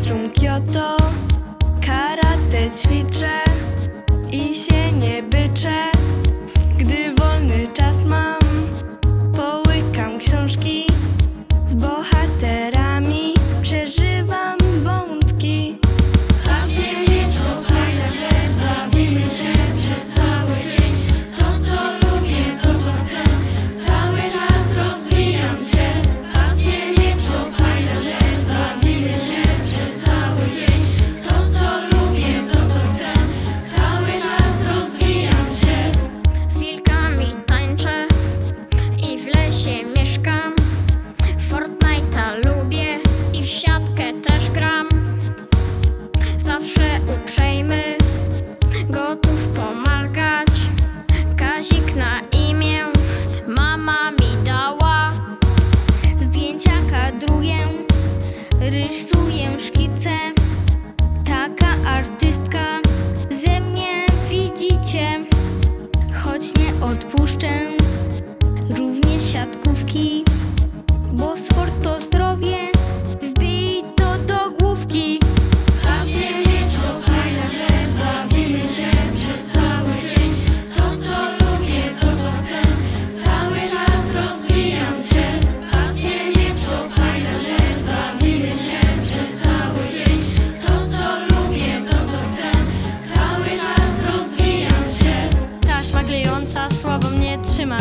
centrum Kyoto. Karate ćwiczę i się nie bę rysuję szkice. Taka artystka.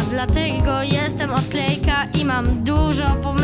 Dlatego jestem odklejka i mam dużo pomysłów.